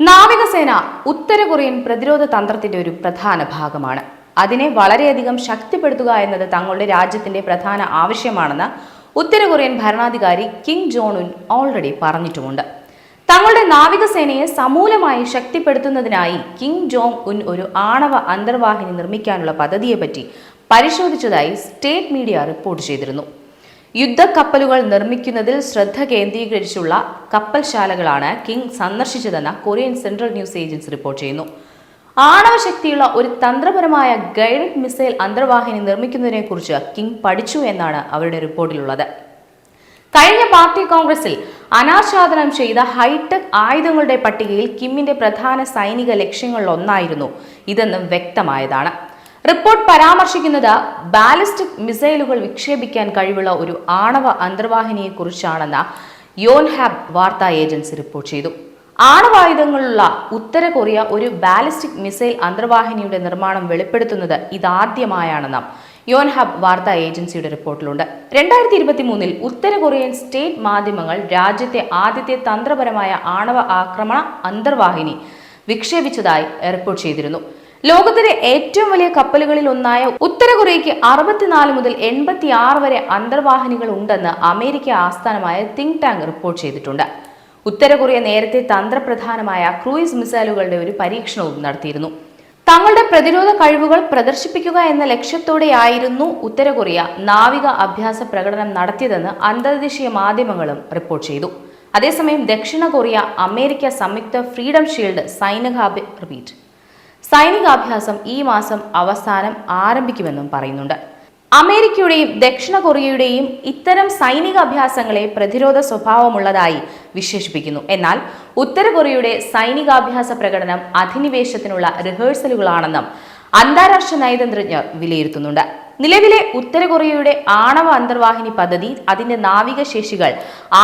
നാവികസേന ഉത്തര കൊറിയൻ പ്രതിരോധ തന്ത്രത്തിന്റെ ഒരു പ്രധാന ഭാഗമാണ്. അതിനെ വളരെയധികം ശക്തിപ്പെടുത്തുക എന്നത് തങ്ങളുടെ രാജ്യത്തിന്റെ പ്രധാന ആവശ്യമാണെന്ന് ഉത്തര കൊറിയൻ ഭരണാധികാരി കിം ജോൺ ഉൻ ഓൾറെഡി പറഞ്ഞിട്ടുമുണ്ട്. തങ്ങളുടെ നാവികസേനയെ സമൂലമായി ശക്തിപ്പെടുത്തുന്നതിനായി കിം ജോങ് ഉൻ ഒരു ആണവ അന്തർവാഹിനി നിർമ്മിക്കാനുള്ള പദ്ധതിയെപ്പറ്റി പരിശോധിച്ചതായി സ്റ്റേറ്റ് മീഡിയ റിപ്പോർട്ട് ചെയ്തിരുന്നു. യുദ്ധക്കപ്പലുകൾ നിർമ്മിക്കുന്നതിൽ ശ്രദ്ധ കേന്ദ്രീകരിച്ചുള്ള കപ്പൽശാലകളാണ് കിങ് സന്ദർശിച്ചതെന്ന് Korean central news agency report ചെയ്യുന്നു. ആണവശക്തിയുള്ള ഒരു തന്ത്രപരമായ ഗൈഡഡ് മിസൈൽ അന്തർവാഹിനി നിർമ്മിക്കുന്നതിനെക്കുറിച്ച് കിങ് പഠിച്ചു എന്നാണ് അവരുടെ റിപ്പോർട്ടിലുള്ളത്. കഴിഞ്ഞ പാർട്ടി കോൺഗ്രസിൽ അനാച്ഛാദനം ചെയ്ത ഹൈടെക് ആയുധങ്ങളുടെ പട്ടികയിൽ കിമ്മിന്റെ പ്രധാന സൈനിക ലക്ഷ്യങ്ങളിലൊന്നായിരുന്നു ഇതെന്നും വ്യക്തമായതാണ്. റിപ്പോർട്ട് പരാമർശിക്കുന്നത് ബാലിസ്റ്റിക് മിസൈലുകൾ വിക്ഷേപിക്കാൻ കഴിവുള്ള ഒരു ആണവ അന്തർവാഹിനിയെക്കുറിച്ചാണെന്ന യോൻഹാബ് വാർത്താ ഏജൻസി റിപ്പോർട്ട് ചെയ്തു. ആണവായുധങ്ങളുള്ള ഉത്തര കൊറിയ ഒരു ബാലിസ്റ്റിക് മിസൈൽ അന്തർവാഹിനിയുടെ നിർമ്മാണം വെളിപ്പെടുത്തുന്നത് ഇതാദ്യമായാണെന്ന് യോൻഹബ് വാർത്താ ഏജൻസിയുടെ റിപ്പോർട്ടിലുണ്ട്. രണ്ടായിരത്തി ഇരുപത്തി മൂന്നിൽ ഉത്തര കൊറിയൻ സ്റ്റേറ്റ് മാധ്യമങ്ങൾ രാജ്യത്തെ ആദ്യത്തെ തന്ത്രപരമായ ആണവ ആക്രമണ അന്തർവാഹിനി വിക്ഷേപിച്ചതായി റിപ്പോർട്ട് ചെയ്തിരുന്നു. ലോകത്തിലെ ഏറ്റവും വലിയ കപ്പലുകളിൽ ഒന്നായ ഉത്തര കൊറിയയ്ക്ക് അറുപത്തിനാല് മുതൽ എൺപത്തി ആറ് വരെ അന്തർവാഹിനികൾ ഉണ്ടെന്ന് അമേരിക്ക ആസ്ഥാനമായ തിങ്ക് ടാങ്ക് റിപ്പോർട്ട് ചെയ്തിട്ടുണ്ട്. ഉത്തര കൊറിയ നേരത്തെ തന്ത്രപ്രധാനമായ ക്രൂയിസ് മിസൈലുകളുടെ ഒരു പരീക്ഷണവും നടത്തിയിരുന്നു. തങ്ങളുടെ പ്രതിരോധ കഴിവുകൾ പ്രദർശിപ്പിക്കുക എന്ന ലക്ഷ്യത്തോടെയായിരുന്നു ഉത്തര കൊറിയ നാവിക അഭ്യാസ പ്രകടനം നടത്തിയതെന്ന് അന്തർദേശീയ മാധ്യമങ്ങളും റിപ്പോർട്ട് ചെയ്തു. അതേസമയം ദക്ഷിണ കൊറിയ അമേരിക്ക സംയുക്ത ഫ്രീഡം ഷീൽഡ് സൈനികാഭ്യ റിപ്പീറ്റ്. സൈനികാഭ്യാസം ഈ മാസം അവസാനം ആരംഭിക്കുമെന്നും പറയുന്നുണ്ട്. അമേരിക്കയുടെയും ദക്ഷിണ കൊറിയയുടെയും ഇത്തരം സൈനിക അഭ്യാസങ്ങളെ പ്രതിരോധ സ്വഭാവമുള്ളതായി വിശേഷിപ്പിക്കുന്നു. എന്നാൽ ഉത്തര കൊറിയയുടെ സൈനികാഭ്യാസ പ്രകടനം അധിനിവേശത്തിനുള്ള റിഹേഴ്സലുകളാണെന്നും അന്താരാഷ്ട്ര നയതന്ത്രജ്ഞർ വിലയിരുത്തുന്നുണ്ട്. നിലവിലെ ഉത്തര കൊറിയയുടെ ആണവ അന്തർവാഹിനി പദ്ധതി അതിന്റെ നാവിക ശേഷികൾ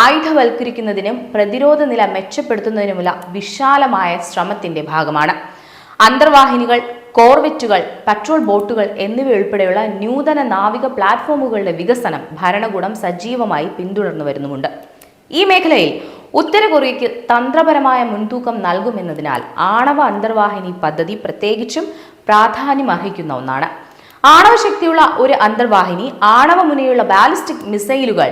ആയുധവൽക്കരിക്കുന്നതിനും പ്രതിരോധ നില മെച്ചപ്പെടുത്തുന്നതിനുമുള്ള വിശാലമായ ശ്രമത്തിന്റെ ഭാഗമാണ്. അന്തർവാഹിനികൾ കോർവെറ്റുകൾ പട്രോൾ ബോട്ടുകൾ എന്നിവയുൾപ്പെടെയുള്ള നൂതന നാവിക പ്ലാറ്റ്ഫോമുകളുടെ വികസനം ഭരണകൂടം സജീവമായി പിന്തുടർന്നു വരുന്നുമുണ്ട്. ഈ മേഖലയിൽ ഉത്തര കൊറിയയ്ക്ക് തന്ത്രപരമായ മുൻതൂക്കം നൽകുമെന്നതിനാൽ ആണവ അന്തർവാഹിനി പദ്ധതി പ്രത്യേകിച്ചും പ്രാധാന്യമർഹിക്കുന്ന ഒന്നാണ്. ആണവശക്തിയുള്ള ഒരു അന്തർവാഹിനി ആണവ മുനയുള്ള ബാലിസ്റ്റിക് മിസൈലുകൾ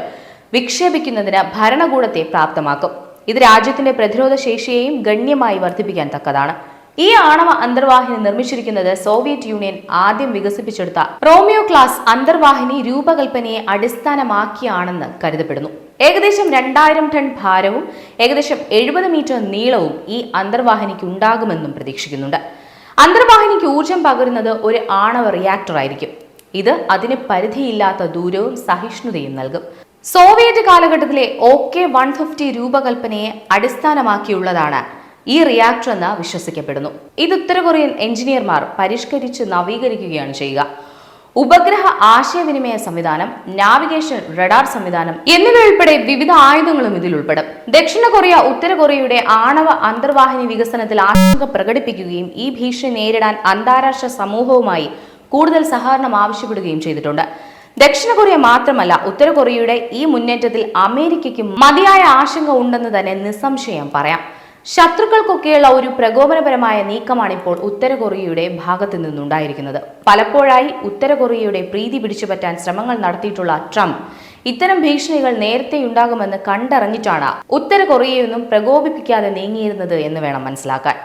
വിക്ഷേപിക്കുന്നതിന് ഭരണകൂടത്തെ പ്രാപ്തമാക്കും. ഇത് രാജ്യത്തിന്റെ പ്രതിരോധ ശേഷിയെയും ഗണ്യമായി വർദ്ധിപ്പിക്കാൻ തക്കതാണ്. ഈ ആണവ അന്തർവാഹിനി നിർമ്മിച്ചിരിക്കുന്നത് സോവിയറ്റ് യൂണിയൻ ആദ്യം വികസിപ്പിച്ചെടുത്ത റോമിയോ ക്ലാസ് അന്തർവാഹിനി രൂപകൽപ്പനയെ അടിസ്ഥാനമാക്കിയാണെന്ന് കരുതപ്പെടുന്നു. ഏകദേശം രണ്ടായിരം ടൺ ഭാരവും ഏകദേശം എഴുപത് മീറ്റർ നീളവും ഈ അന്തർവാഹിനിക്ക് ഉണ്ടാകുമെന്നും പ്രതീക്ഷിക്കുന്നുണ്ട്. അന്തർവാഹിനിക്ക് ഊർജം പകരുന്നത് ഒരു ആണവ റിയാക്ടർ ആയിരിക്കും. ഇത് അതിന് പരിധിയില്ലാത്ത ദൂരവും സഹിഷ്ണുതയും നൽകും. സോവിയറ്റ് കാലഘട്ടത്തിലെ ഒ കെ വൺ ഫിഫ്റ്റി രൂപകൽപ്പനയെ അടിസ്ഥാനമാക്കിയുള്ളതാണ് ഈ റിയാക്ടർ എന്ന് വിശ്വസിക്കപ്പെടുന്നു. ഇത് ഉത്തര കൊറിയൻ എഞ്ചിനീയർമാർ പരിഷ്കരിച്ച് നവീകരിക്കുകയാണ് ചെയ്യുക. ഉപഗ്രഹ ആശയവിനിമയ സംവിധാനം നാവിഗേഷൻ റഡാർ സംവിധാനം എന്നിവയുൾപ്പെടെ വിവിധ ആയുധങ്ങളും ഇതിൽ ഉൾപ്പെടും ദക്ഷിണ കൊറിയ ഉത്തര കൊറിയയുടെ ആണവ അന്തർവാഹിനി വികസനത്തിൽ ആശങ്ക പ്രകടിപ്പിക്കുകയും ഈ ഭീഷണി നേരിടാൻ അന്താരാഷ്ട്ര സമൂഹവുമായി കൂടുതൽ സഹകരണം ആവശ്യപ്പെടുകയും ചെയ്തിട്ടുണ്ട്. ദക്ഷിണ കൊറിയ മാത്രമല്ല ഉത്തര കൊറിയയുടെ ഈ മുന്നേറ്റത്തിൽ അമേരിക്കയ്ക്കും മതിയായ ആശങ്ക ഉണ്ടെന്ന് തന്നെ നിസ്സംശയം പറയാം. ശത്രുക്കൾക്കൊക്കെയുള്ള ഒരു പ്രകോപനപരമായ നീക്കമാണ് ഇപ്പോൾ ഉത്തര കൊറിയയുടെ ഭാഗത്തു നിന്നുണ്ടായിരിക്കുന്നത്. പലപ്പോഴായി ഉത്തര കൊറിയയുടെ പ്രീതി പിടിച്ചുപറ്റാൻ ശ്രമങ്ങൾ നടത്തിയിട്ടുള്ള ട്രംപ് ഇത്തരം ഭീഷണികൾ നേരത്തെ ഉണ്ടാകുമെന്ന് കണ്ടറിഞ്ഞിട്ടാണ് ഉത്തര കൊറിയയൊന്നും പ്രകോപിപ്പിക്കാതെ നീങ്ങിയിരുന്നത് എന്ന് വേണം മനസ്സിലാക്കാൻ.